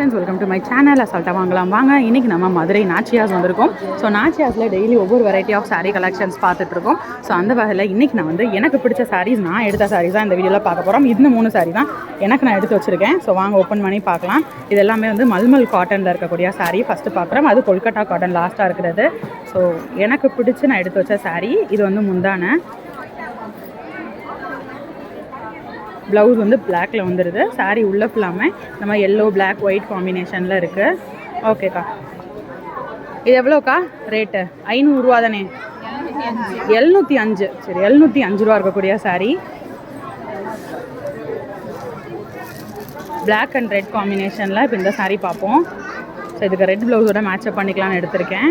Friends welcome to my channel அசால்ட்டாக வாங்கலாம். வாங்க இன்றைக்கி நம்ம மதுரை நாச்சியாஸ் வந்திருக்கோம். ஸோ நாச்சியாஸில் டெய்லி ஒவ்வொரு வெரைட்டி ஆஃப் சாரீ கலெக்ஷன்ஸ் பார்த்துட்ருக்கோம். ஸோ அந்த வகையில் இன்றைக்கி நான் வந்து எனக்கு பிடிச்ச சாரீஸ் நான் எடுத்த சாரீஸ் தான் இந்த வீடியோவில் பார்க்க போகிறோம் இந்த மூணு சாரீ தான் எனக்கு நான் எடுத்து வச்சுருக்கேன். ஸோ வாங்க ஓப்பன் பண்ணி பார்க்கலாம். இது எல்லாமே வந்து மல்மல் காட்டனில் இருக்கக்கூடிய சாரீ ஃபஸ்ட்டு பார்க்குறோம். அது கொல்கட்டா காட்டன் லாஸ்ட்டாக இருக்கிறது. ஸோ எனக்கு பிடிச்சி நான் எடுத்து வச்ச சாரீ இது வந்து முந்தான. ப்ளவுஸ் வந்து பிளாக்ல வந்துடுது saree உள்ள ஃபுல்லாமே நம்ம எல்லோ பிளாக் ஒயிட் காம்பினேஷனில் இருக்குது ஓகேக்கா இது எவ்வளோக்கா? ரேட்டு ஐநூறுரூவா தானே? எழுநூற்றி அஞ்சு. சரி எழுநூற்றி அஞ்சு ரூபா இருக்கக்கூடிய saree. பிளாக் அண்ட் ரெட் காம்பினேஷனில் இப்போ இந்த saree பார்ப்போம். ஸோ இதுக்கு ரெட் ப்ளவுஸோட மேட்சப் பண்ணிக்கலாம்னு எடுத்திருக்கேன்.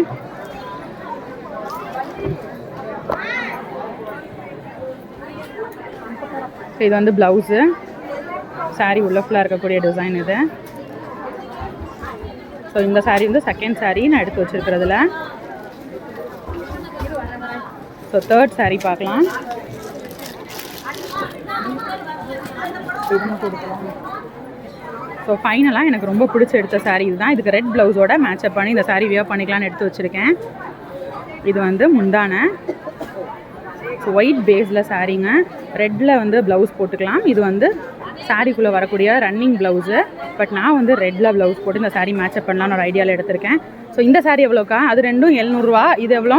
ஸோ இது வந்து ப்ளவுஸு சாரீ உள்ள ஃபுல்லாக இருக்கக்கூடிய டிசைன் இது. ஸோ இந்த சாரீ வந்து செகண்ட் சாரீ நான் எடுத்து வச்சுருக்கிறதுல. ஸோ தேர்ட் சாரீ பார்க்கலாம். ஸோ ஃபைனலாக எனக்கு ரொம்ப பிடிச்ச எடுத்த சாரீ இதுதான். இதுக்கு ரெட் ப்ளவுஸோட மேட்சப் பண்ணி இந்த சாரீ வியர் பண்ணிக்கலாம்னு எடுத்து வச்சுருக்கேன். இது வந்து முந்தான. ஸோ ஒயிட் பேஸில் சாரீங்க ரெட்டில் வந்து ப்ளவுஸ் போட்டுக்கலாம். இது வந்து சாரீக்குள்ளே வரக்கூடிய ரன்னிங் ப்ளவுஸு பட் நான் வந்து ரெட்டில் ப்ளவுஸ் போட்டு இந்த சாரீ மேட்சப் பண்ணலாம்னு ஒரு ஐடியாவில் எடுத்திருக்கேன். ஸோ இந்த saree எவ்வளோக்கா? அது ரெண்டும் எழுநூறுவா. இது எவ்வளோ?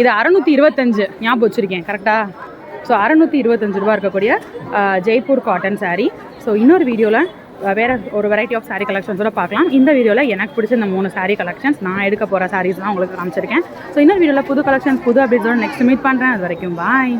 இது அறநூற்றி இருபத்தஞ்சு. ஞாபகம் வச்சுருக்கேன். கரெக்டாக ஸோ அறநூற்றி இருபத்தஞ்சு ரூபா இருக்கக்கூடிய ஜெய்ப்பூர் காட்டன் சாரீ ஸோ இன்னொரு வீடியோவில் வேறு ஒரு வெரைட்டி ஆஃப் சாரீ கலெக்ஷன்ஸோட பார்க்கலாம். இந்த வீடியோவில் எனக்கு பிடிச்ச இந்த மூணு சாரீ கலெக்ஷன்ஸ் நான் எடுக்க போகிற சாரீஸ் தான் உங்களுக்கு காமிச்சிருக்கேன். ஸோ இன்னொரு வீடியோவில் புது கலெக்ஷன்ஸ் புது அப்டேட்ஸோட நெக்ஸ்ட் மீட் பண்ணுறேன் அது வரைக்கும் பாய்